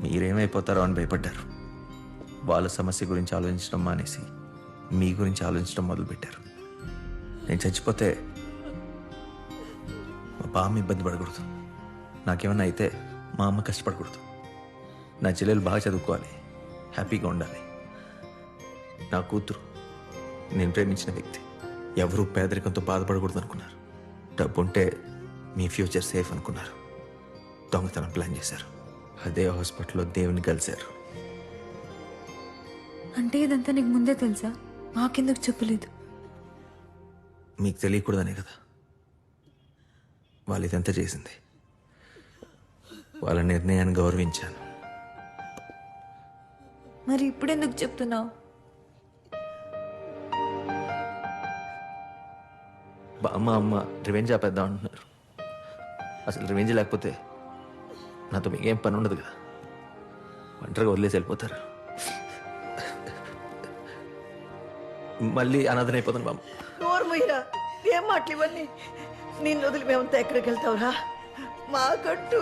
మీరేమైపోతారో అని భయపడ్డారు. వాళ్ళ సమస్య గురించి ఆలోచించడం మానేసి మీ గురించి ఆలోచించడం మొదలుపెట్టారు. నేను చచ్చిపోతే మా బామ్మ ఇబ్బంది పడకూడదు. నాకేమన్నా అయితే మా అమ్మ కష్టపడకూడదు. నా చెల్లెలు బాగా చదువుకోవాలి. హ్యాపీగా ఉండాలి. నా కూతురు నేను ప్రేమించిన వ్యక్తి. ఎవరూ పేదరికంతో బాధపడకూడదు అనుకున్నారు. డబ్బు ఉంటే మీ ఫ్యూచర్ సేఫ్ అనుకున్నారు. దొంగతనం ప్లాన్ చేశారు. అదే హాస్పిటల్లో దేవుని కలిశారు. అంటే ఇదంతా నీకు ముందే తెలుసా? మాకెందుకు చెప్పలేదు? మీకు తెలియకూడదనే కదా? వాళ్ళు ఇదంతా చేసింది. వాళ్ళ నిర్ణయాన్ని గౌరవించాను. మరి ఇప్పుడెందుకు చెప్తున్నావు? బామ్మ అమ్మ రివెంజ్ ఆపేద్దాం అంటున్నారు. అసలు రివెంజ్ లేకపోతే నాతో మీకేం పని ఉండదు కదా. ఒంటరిగా వదిలేసి వెళ్ళిపోతారు. మళ్ళీ అనాథనైపోతాను బామ్మ. నోరు మొయ్యరా ఏం మాటలు ఇవన్నీ? నిన్ను వదిలి మేమంతా ఎక్కడికి వెళ్తావురా? మాకంటూ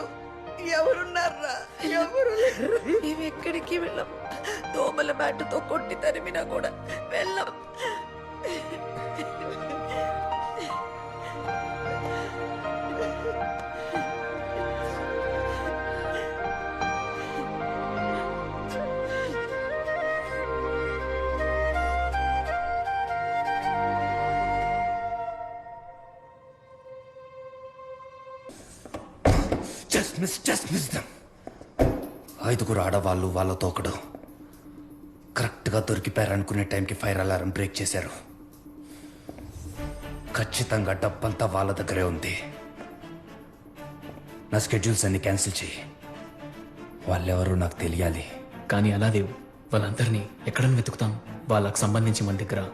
ఎవరున్నారా ఎవరు లేరు. మేము ఎక్కడికి వెళ్ళాం? దోమల బ్యాటుతో కొట్టి తరిమినా కూడా వెళ్ళాం. మిస్ జస్ట్ మిస్ దమ్. ఐదుగురు ఆడవాళ్ళు వాళ్ళతో ఒకడు కరెక్ట్గా దొరికిపోయారనుకునే టైంకి ఫైర్ అలారం బ్రేక్ చేశారు. ఖచ్చితంగా డబ్బంతా వాళ్ళ దగ్గరే ఉంది. నా స్కెడ్యూల్స్ అన్ని క్యాన్సిల్ చేయి. వాళ్ళెవరో నాకు తెలియాలి. కానీ అలా దేవు వాళ్ళందరినీ ఎక్కడని వెతుకుతాం? వాళ్ళకు సంబంధించి మన దగ్గర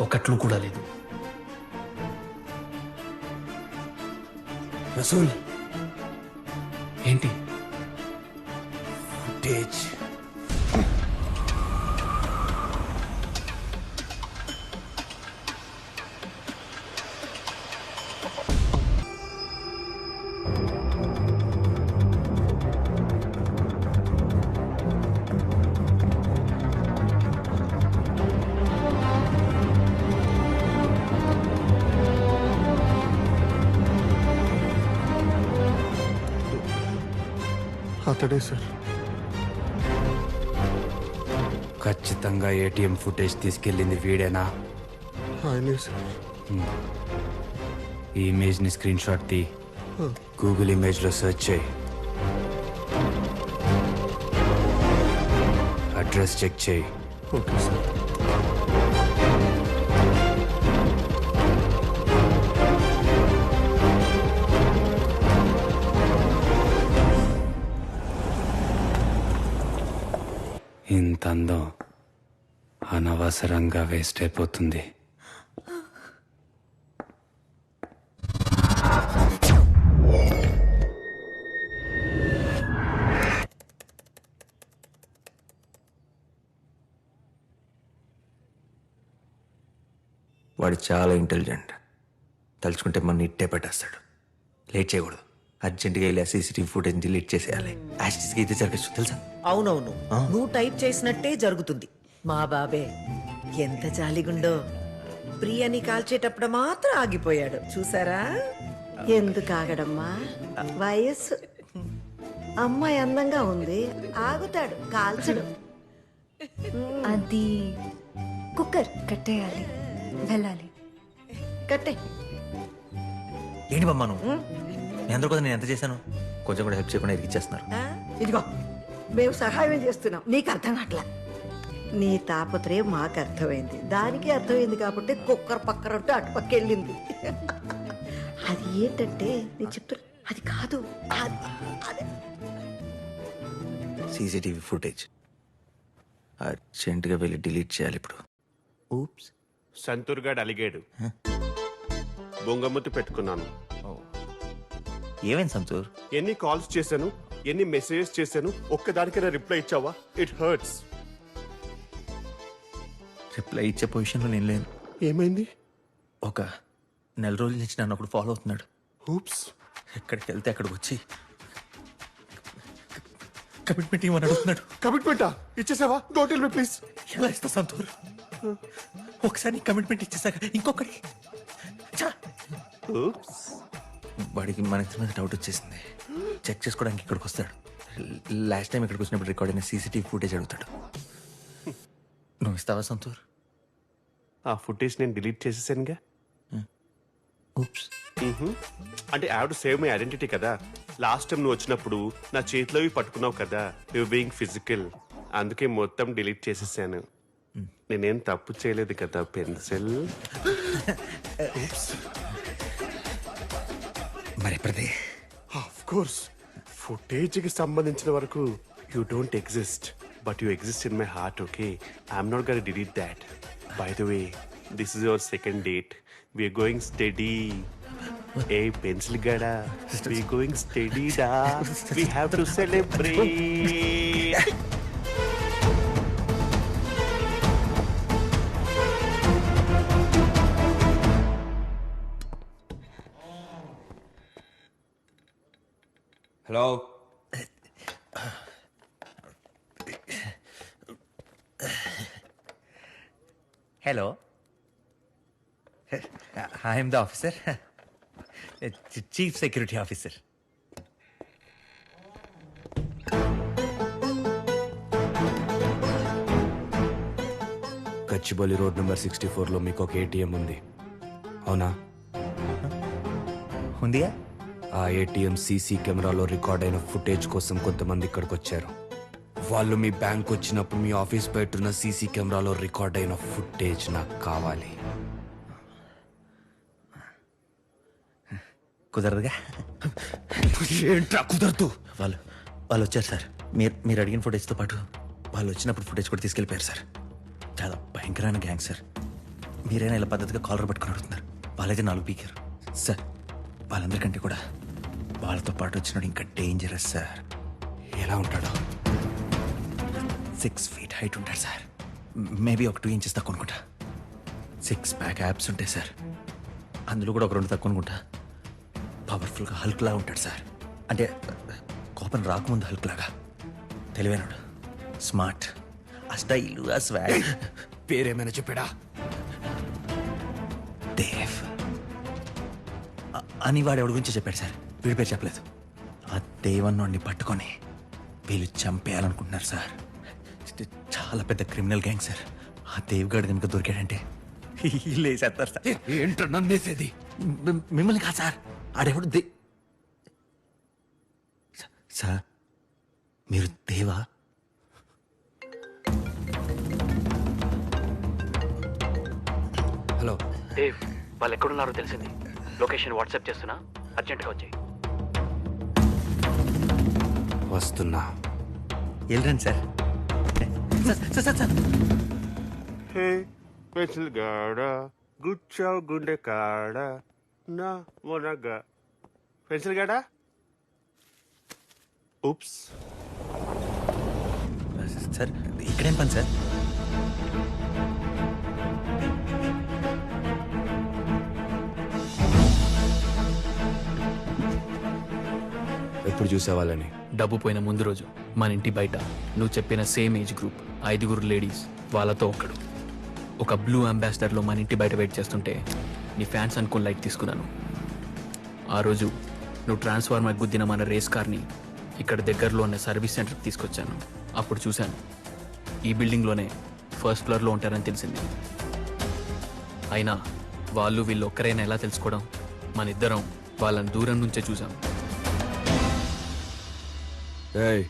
ఒకట్లు కూడా లేదు. రసూల్! ఏంటి? ఫుటేజ్ అతడే సార్. ఖచ్చితంగా ఏటీఎం ఫుటేజ్ తీసుకెళ్ళింది వీడేనా? ఆయనే సార్. ఈ ఇమేజ్ని స్క్రీన్ షాట్ తీ. గూగుల్ ఇమేజ్లో సెర్చ్ చేయి. అడ్రస్ చెక్ చేయి. Okay sir. ఇంత అందం అనవసరంగా వేస్ట్ అయిపోతుంది. వాడు చాలా ఇంటెలిజెంట్. తలుచుకుంటే మన ఇట్టే పెట్టేస్తాడు. లేట్ చేయకూడదు. అర్జెంటుగా వెళ్ళి సీసీటీవీ ఫుటేజ్ డిలీట్ చేసేయాలి. యాస్టిస్కి ఇది జరగచ్చు తెలుసా? అవునవును. నువ్వు టైప్ చేసినట్టే జరుగుతుంది. మా బాబే ఎంత జాలిగుండో. ప్రియని కాల్చేటప్పుడు మాత్రం ఆగిపోయాడు. చూసారా? ఎందుకు ఆగడమ్మా? వయస్సు. అమ్మాయి అందంగా ఉంది ఆగుతాడు కాల్చడు. అది కుక్కర్ కట్టేయాలి వెళ్ళాలి. కట్టే. ఏంటి బామ్మ నువ్వు? మీ అందరూ కూడా నేను ఎంత చేశాను? కొంచెం కూడా హెల్ప్ చేయకుండా ఇరికిచ్చేస్తున్నారు? ఇదిగో. మేము సహాయం చేస్తున్నాం. నీకు అర్థం కావట్లా? నీ తాపత్రయం మాకు అర్థమైంది. దానికి అర్థమైంది కాబట్టి కుక్కర్ పక్కన ఉంటే అటుపక్క వెళ్ళింది. అది ఏంటంటే నేను చెప్తున్నా అది కాదు. అది అది. CCTV footage. అర్జెంటుగా వెళ్ళి డిలీట్ చేయాలి ఇప్పుడు. ఊప్స్. సంతూర్గాడు అలిగాడు. బొంగమూతి పెట్టుకున్నాను. ఏమైంది సంతూర్? ఎన్ని కాల్స్ చేశాను? ఎన్ని మెసేజెస్ చేశాను? ఒక్కదానికైనా రిప్లై ఇచ్చావా? ఇట్ హర్ట్స్ రిప్లై ఇచ్చే పొజిషన్లో నేను లేను. ఏమైంది? ఒక నెల రోజుల నుంచి నన్ను ఒకడు ఫాలో అవుతున్నాడు. హూప్స్. ఎక్కడికి వెళ్తే అక్కడికి వచ్చి కమిట్మెంట్ ఇవ్వమని అడుగుతున్నాడు? కమిట్మెంటా? ఇచ్చేసావా? గో టెల్ మీ ప్లీజ్ ఎలా ఇస్తా సంతూర్? ఒకసారి కమిట్మెంట్ ఇచ్చేసాక ఇంకొకటి! వాడికి మన ఇద్దరి మీద డౌట్ వచ్చేసింది. చెక్ చేసుకోవడానికి ఇక్కడికి వస్తాడు. లాస్ట్ టైం ఇక్కడికి వచ్చినప్పుడు రికార్డ్ అయిన సీసీటీవీ ఫుటేజ్ అడుగుతాడు. నువ్వు ఇస్తావా సంతూర్? ఆ ఫుటేజ్ నేను డిలీట్ చేసేసానుగా. ఊప్స్ మ్హూ. అంటే I have to save my identity కదా. లాస్ట్ టైం నువ్వు వచ్చినప్పుడు నా చేతిలో ఇవి పట్టుకున్నావు కదా. యు బీయింగ్ ఫిజికల్ అందుకే మొత్తం డిలీట్ చేసేసాను. నేనేం తప్పు చేయలేదు కదా పెన్సిల్ మరి ఎప్పటిదే ఆఫ్ కోర్స్ ఫుటేజ్కి సంబంధించిన వరకు you don't exist. But you exist in my heart okay? I'm not gonna delete that. By the way this is your second date. We're going study. A pencil గడా? We going study డా. We have to celebrate. Hello I'm the officer chief security officer Gachibowli road number sixty ఫోర్లో మీకు ఒక ATM ఉంది. అవునా? ఉందియా ఆ ATM CC కెమెరాలో రికార్డ్ అయిన ఫుటేజ్ కోసం కొంతమంది ఇక్కడికి వచ్చారు వాళ్ళు మీ బ్యాంక్ వచ్చినప్పుడు మీ ఆఫీస్ బయట ఉన్న సీసీ కెమెరాలో రికార్డ్ అయిన ఫుటేజ్ నాకు కావాలి. కుదరదుగా? ఏంట్రా కుదరదు? వాళ్ళు వాళ్ళు వచ్చారు సార్. మీరు మీరు అడిగిన ఫుటేజ్తో పాటు వాళ్ళు వచ్చినప్పుడు ఫుటేజ్ కూడా తీసుకెళ్ళిపోయారు సార్. చాలా భయంకరమైన గ్యాంగ్ సార్. మీరైనా ఇలా పద్ధతిగా కాలర్ పట్టుకొని అడుగుతున్నారు. వాళ్ళైతే నాలుగు పీకారు. సార్ వాళ్ళందరికంటే కూడా వాళ్ళతో పాటు వచ్చినాడు ఇంకా డేంజరస్ సార్. ఎలా ఉంటాడో? సిక్స్ ఫీట్ హైట్ ఉంటాడు సార్ మేబీ ఒక టూ ఇంచెస్ తక్కువ అనుకుంటా. సిక్స్ ప్యాక్ యాప్స్ ఉంటాయి సార్ అందులో కూడా ఒక రెండు తక్కువ అనుకుంటా. పవర్ఫుల్గా హల్క్లా ఉంటాడు సార్ అంటే కోపం రాకముందు హల్క్ లాగా. తెలివైనడు స్మార్ట్ ఆ స్టైల్ ఆ స్వాగ్ పేరేమైనా చెప్పాడా? దేవ్ అ- అని వాడు ఎవడి గురించి చెప్పాడు సార్ వీడి పేరు చెప్పలేదు. ఆ దేవన్నోడిని పట్టుకొని వీళ్ళు చంపేయాలనుకుంటున్నారు సార్ చాలా పెద్ద క్రిమినల్ గ్యాంగ్ సార్. ఆ దేవ్గాడు కనుక దొరికాడంటే లేసేస్తారు సార్. ఏంట్రా నన్నేసేది మి- మిమ్మల్ని కాదు సార్. ఆడెవడు దే స- సార్ మీరు దేవా? హలో. దేవ్ వాళ్ళు ఎక్కడున్నారో తెలిసింది. లొకేషన్ వాట్సాప్ చేస్తున్నా. అర్జెంట్గా వచ్చాయి. వస్తున్నా. Sir sir. హే పెన్సిల్ గాడ గుచ్చావు గుండె కాడ నా మొనగా. పెన్సిల్ గాడ? ఉప్స్ సార్ ఇక్కడేం పని సార్? ఎప్పుడు చూసేవాళ్ళని? డబ్బు పోయిన ముందు రోజు మన ఇంటి బయట నువ్వు చెప్పిన సేమ్ ఏజ్ గ్రూప్ ఐదుగురు లేడీస్ వాళ్ళతో ఒకడు ఒక బ్లూ అంబాసిడర్లో మన ఇంటి బయట వెయిట్ చేస్తుంటే నీ ఫ్యాన్స్ అనుకుని లైట్ తీసుకున్నాను. ఆ రోజు నువ్వు ట్రాన్స్ఫార్మర్ గుద్దిన మన రేస్ కార్ని ఇక్కడ దగ్గరలో ఉన్న సర్వీస్ సెంటర్కి తీసుకొచ్చాను. అప్పుడు చూశాను. ఈ బిల్డింగ్లోనే ఫస్ట్ ఫ్లోర్లో ఉంటారని తెలిసింది. అయినా వాళ్ళు వీళ్ళు ఒక్కరైనా ఎలా తెలుసుకోవడం? మన ఇద్దరం వాళ్ళని దూరం నుంచే చూసాం ఏయ్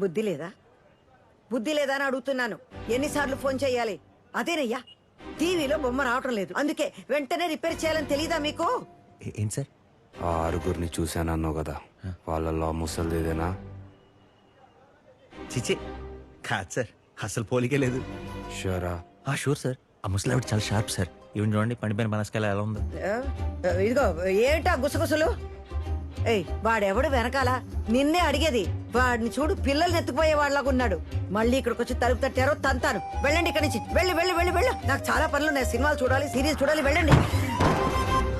బుద్ధి లేదా? బుద్ధి లేదా అని అడుగుతున్నాను. ఎన్నిసార్లు ఫోన్ చేయాలి? అదేనయ్యా టీవీలో బొమ్మ రావటం లేదు. అందుకే వెంటనే రిపేర్ చేయాలని తెలీదా మీకు? ఏ- సార్? ఆ ఆరుగురిని చూశానన్నావు కదా. వాళ్ళలో ఆ ముసలిదేనా చిచి కాదు సార్ అసలు పోలికే లేదు. షూరా? ఆ షూర్ సార్. ఆ ముసలావిడ చాలా షార్ప్ సార్. ఈవెన్ చూడండి పండిపోయిన మనసుకాల ఎలా ఉందో. ఆ, ఇదిగో ఏంటా గుసగుసలు? ఏయ్ వాడెవడు వెనకాల? నిన్నే అడిగేది. వాడిని చూడు పిల్లల్ని ఎత్తుకుపోయే వాళ్ళగా ఉన్నాడు. మళ్ళీ ఇక్కడికి వచ్చి తలుపు తట్టారో తంతాను. వెళ్ళండి ఇక్కడి నుంచి. వెళ్ళి వెళ్ళి వెళ్ళి వెళ్ళు. నాకు చాలా పనులు ఉన్నాయి సినిమాలు చూడాలి సీరియల్స్ చూడాలి. వెళ్ళండి.